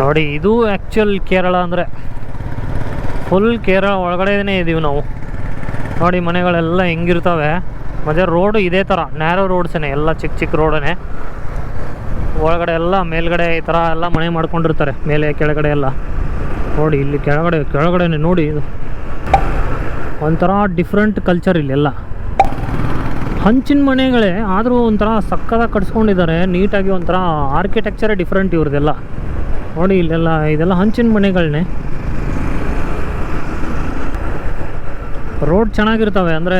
ನೋಡಿ, ಇದು ಆ್ಯಕ್ಚುಲ್ ಕೇರಳ ಅಂದರೆ ಫುಲ್ ಕೇರಳ ಒಳಗಡೆನೇ ಇದ್ದೀವಿ ನಾವು. ನೋಡಿ, ಮನೆಗಳೆಲ್ಲ ಹೆಂಗಿರ್ತವೆ. ಮತ್ತು ರೋಡು ಇದೇ ಥರ ನ್ಯಾರೋ ರೋಡ್ಸೇ ಎಲ್ಲ ಚಿಕ್ಕ ಚಿಕ್ಕ ರೋಡೇ ಒಳಗಡೆ ಎಲ್ಲ, ಮೇಲ್ಗಡೆ ಈ ಥರ ಎಲ್ಲ ಮನೆ ಮಾಡ್ಕೊಂಡಿರ್ತಾರೆ, ಮೇಲೆ, ಕೆಳಗಡೆ ಎಲ್ಲ. ನೋಡಿ, ಇಲ್ಲಿ ಕೆಳಗಡೆ, ಕೆಳಗಡೆನೆ ನೋಡಿ ಇದು. ಒಂಥರ ಡಿಫ್ರೆಂಟ್ ಕಲ್ಚರ್ ಇಲ್ಲೆಲ್ಲ ಹಂಚಿನ ಮನೆಗಳೇ, ಆದರೂ ಒಂಥರ ಸಕ್ಕದಾಗಿ ಕಟ್ಸ್ಕೊಂಡಿದ್ದಾರೆ, ನೀಟಾಗಿ ಒಂಥರ ಆರ್ಕಿಟೆಕ್ಚರೇ ಡಿಫ್ರೆಂಟ್ ಇವ್ರದ್ದೆಲ್ಲ. ನೋಡಿ ಇಲ್ಲೆಲ್ಲ, ಇದೆಲ್ಲ ಹಂಚಿನ ಮನೆಗಳನ್ನೇ ರೋಡ್ ಚೆನ್ನಾಗಿರ್ತವೆ, ಅಂದರೆ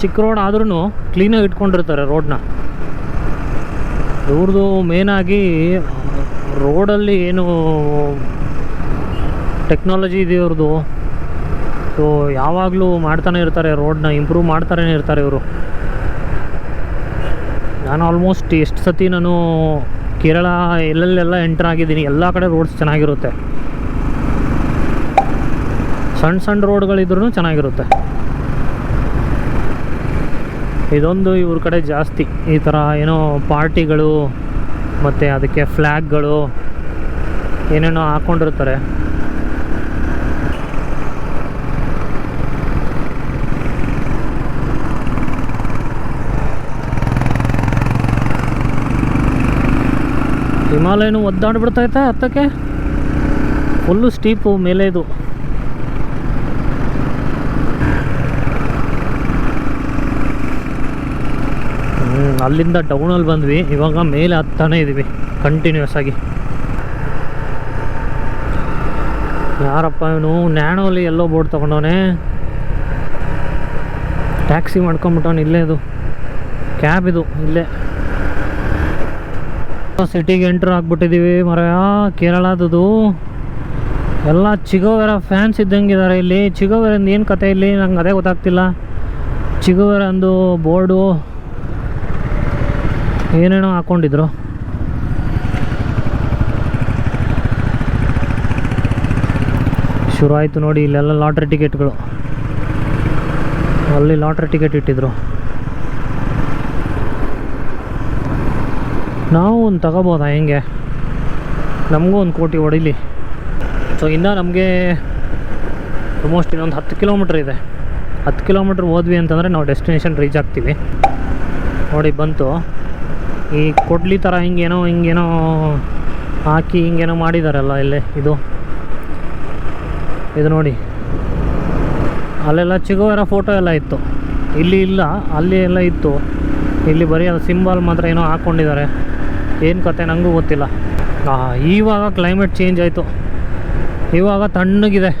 ಚಿಕ್ಕ ರೋಡ್ ಆದ್ರೂ ಕ್ಲೀನಾಗಿ ಇಟ್ಕೊಂಡಿರ್ತಾರೆ ರೋಡ್ನ. ಇವ್ರದ್ದು ಮೇನಾಗಿ ರೋಡಲ್ಲಿ ಏನು ಟೆಕ್ನಾಲಜಿ ಇದೆ ಇವ್ರದ್ದು ಸೊ ಯಾವಾಗಲೂ ಮಾಡ್ತಾನೆ ಇರ್ತಾರೆ, ರೋಡ್ನ ಇಂಪ್ರೂವ್ ಮಾಡ್ತಾನೇ ಇರ್ತಾರೆ ಇವರು. ನಾನು ಆಲ್ಮೋಸ್ಟ್ ಎಷ್ಟು ಸತಿ ನಾನು ಕೇರಳ ಎಲ್ಲೆಲ್ಲೆಲ್ಲ ಎಂಟರ್ ಆಗಿದ್ದೀನಿ. ಎಲ್ಲ ಕಡೆ ರೋಡ್ಸ್ ಚೆನ್ನಾಗಿರುತ್ತೆ. ಸಣ್ಣ ಸಣ್ಣ ರೋಡ್ಗಳಿದ್ರೂ ಚೆನ್ನಾಗಿರುತ್ತೆ. ಇದೊಂದು ಇವ್ರ ಕಡೆ ಜಾಸ್ತಿ. ಈ ಥರ ಏನೋ ಪಾರ್ಟಿಗಳು, ಮತ್ತು ಅದಕ್ಕೆ ಫ್ಲ್ಯಾಗ್ಗಳು ಏನೇನೋ ಹಾಕ್ಕೊಂಡಿರ್ತಾರೆ ಹಿಮಾಲಯನು ಒದ್ದಾಡ್ಬಿಡ್ತೈತೆ ಹತ್ತಕ್ಕೆ ಫುಲ್ಲು ಸ್ಟೀಪು ಮೇಲೆ ಇದು. ಅಲ್ಲಿಂದ ಡೌನಲ್ಲಿ ಬಂದ್ವಿ. ಇವಾಗ ಮೇಲೆ ಹತ್ತಾನೆ ಇದ್ದೀವಿ ಕಂಟಿನ್ಯೂಸ್ ಆಗಿ. ಯಾರಪ್ಪ ಇವನು? ನ್ಯಾಣೋಲಿ ಎಲ್ಲೋ ಬೋರ್ಡ್ ತೊಗೊಂಡವನೆ. ಟ್ಯಾಕ್ಸಿ ಮಾಡ್ಕೊಂಬಿಟ್ಟವನು ಇಲ್ಲೇ ಇದು. ಕ್ಯಾಬ್ ಇದು, ಇಲ್ಲೇ. ಸಿಟಿಗೆ ಎಂಟ್ರ್ ಆಗ್ಬಿಟ್ಟಿದೀವಿ ಮರಯ. ಕೇರಳದದು ಎಲ್ಲ ಚಿಗೋವೆರ ಫ್ಯಾನ್ಸ್ ಇದ್ದಂಗಿದ್ದಾರೆ ಇಲ್ಲಿ. ಚಿಗೋವೆರಂದು ಏನು ಕತೆ ಇಲ್ಲಿ? ನಂಗೆ ಅದೇ ಗೊತ್ತಾಗ್ತಿಲ್ಲ. ಚಿಗೋವೆರಂದು ಬೋರ್ಡು ಏನೇನೋ ಹಾಕ್ಕೊಂಡಿದ್ರು ಶುರು ಆಯಿತು ನೋಡಿ, ಇಲ್ಲೆಲ್ಲ ಲಾಟ್ರಿ ಟಿಕೆಟ್ಗಳು ಅಲ್ಲಿ ಲಾಟ್ರಿ ಟಿಕೆಟ್ ಇಟ್ಟಿದ್ರು. ನಾವು ಒಂದು ತಗೋಬೋದಾ ಹೆಂಗೆ? ನಮಗೂ ಒಂದು ಕೋಟಿ ಹೊಡಿಲಿ. ಸೊ ಇನ್ನು ನಮಗೆ ಆಲ್ಮೋಸ್ಟ್ ಇನ್ನೊಂದು ಹತ್ತು ಕಿಲೋಮೀಟ್ರ್ ಇದೆ. ಹತ್ತು ಕಿಲೋಮೀಟ್ರ್ ಹೋದ್ವಿ ಅಂತಂದರೆ ನಾವು ಡೆಸ್ಟಿನೇಷನ್ ರೀಚ್ ಆಗ್ತೀವಿ. ನೋಡಿ, ಬಂತು. ಈ ಕೊಡ್ಲಿ ಥರ ಹಿಂಗೇನೋ ಹಿಂಗೇನೋ ಹಾಕಿ ಹಿಂಗೇನೋ ಮಾಡಿದಾರಲ್ಲ ಇಲ್ಲಿ, ಇದು. ಇದು ನೋಡಿ. ಅಲ್ಲೆಲ್ಲ ಚಿಗುವರ ಫೋಟೋ ಎಲ್ಲ ಇತ್ತು. ಇಲ್ಲಿ ಇಲ್ಲ, ಅಲ್ಲಿ ಎಲ್ಲ ಇತ್ತು. ಇಲ್ಲಿ ಬರೀ ಅದು ಸಿಂಬಲ್ ಮಾತ್ರ ಏನೋ ಹಾಕ್ಕೊಂಡಿದ್ದಾರೆ ಏನು ಕತೆ ನನಗೂ ಗೊತ್ತಿಲ್ಲ. ಇವಾಗ ಕ್ಲೈಮೇಟ್ ಚೇಂಜ್ ಆಯಿತು. ಇವಾಗ ತಣ್ಣಗಿದೆ.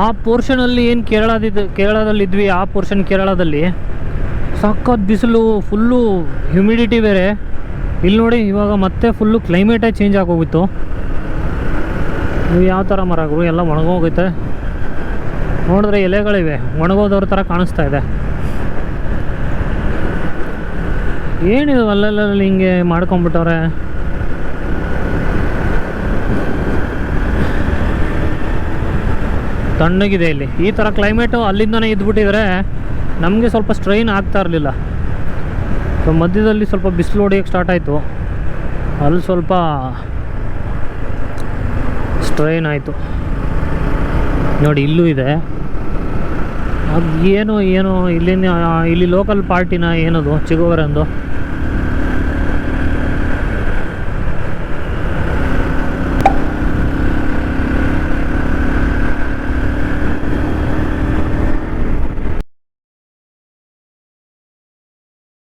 ಆ ಪೋರ್ಷನಲ್ಲಿ ಏನು ಕೇರಳದಿದ್ದು ಕೇರಳದಲ್ಲಿ ಇದ್ವಿ ಆ ಪೋರ್ಷನ್ ಕೇರಳದಲ್ಲಿ ಸಖತ್ ಬಿಸಿಲು ಫುಲ್ಲು ಹ್ಯುಮಿಡಿಟಿ ಬೇರೆ. ಇಲ್ಲಿ ನೋಡಿ, ಇವಾಗ ಮತ್ತೆ ಫುಲ್ಲು ಕ್ಲೈಮೇಟೇ ಚೇಂಜ್ ಆಗೋಗಿತ್ತು. ನೀವು ಯಾವ ಥರ ಮರಗಳು? ಎಲ್ಲ ಒಣಗೋಗೈತೆ. ನೋಡಿದ್ರೆ ಎಲೆಗಳಿವೆ. ಒಣಗೋದವ್ರ ಥರ ಕಾಣಿಸ್ತಾ ಇದೆ. ಏನಿದು ಅಲ್ಲಲ್ಲಲ್ಲಿ ಹಿಂಗೆ ಮಾಡ್ಕೊಂಬಿಟ್ಟವ್ರೆ? ತಣ್ಣಗಿದೆ ಇಲ್ಲಿ. ಈ ಥರ ಕ್ಲೈಮೇಟು ಅಲ್ಲಿಂದನೇ ಇದ್ಬಿಟ್ಟಿದ್ರೆ ನಮಗೆ ಸ್ವಲ್ಪ ಸ್ಟ್ರೈನ್ ಆಗ್ತಾ ಇರಲಿಲ್ಲ. ಸೊ, ಮಧ್ಯದಲ್ಲಿ ಸ್ವಲ್ಪ ಬಿಸಿಲು ಹೊಡಿಯೋಕ್ಕೆ ಸ್ಟಾರ್ಟ್ ಆಯಿತು. ಅಲ್ಲಿ ಸ್ವಲ್ಪ ಸ್ಟ್ರೈನ್ ಆಯಿತು. ನೋಡಿ, ಇಲ್ಲೂ ಇದೆ. ಅದು ಏನು ಏನು ಇಲ್ಲಿನ ಇಲ್ಲಿ ಲೋಕಲ್ ಪಾರ್ಟಿನ ಏನದು ಚಿಗೋವರಂದು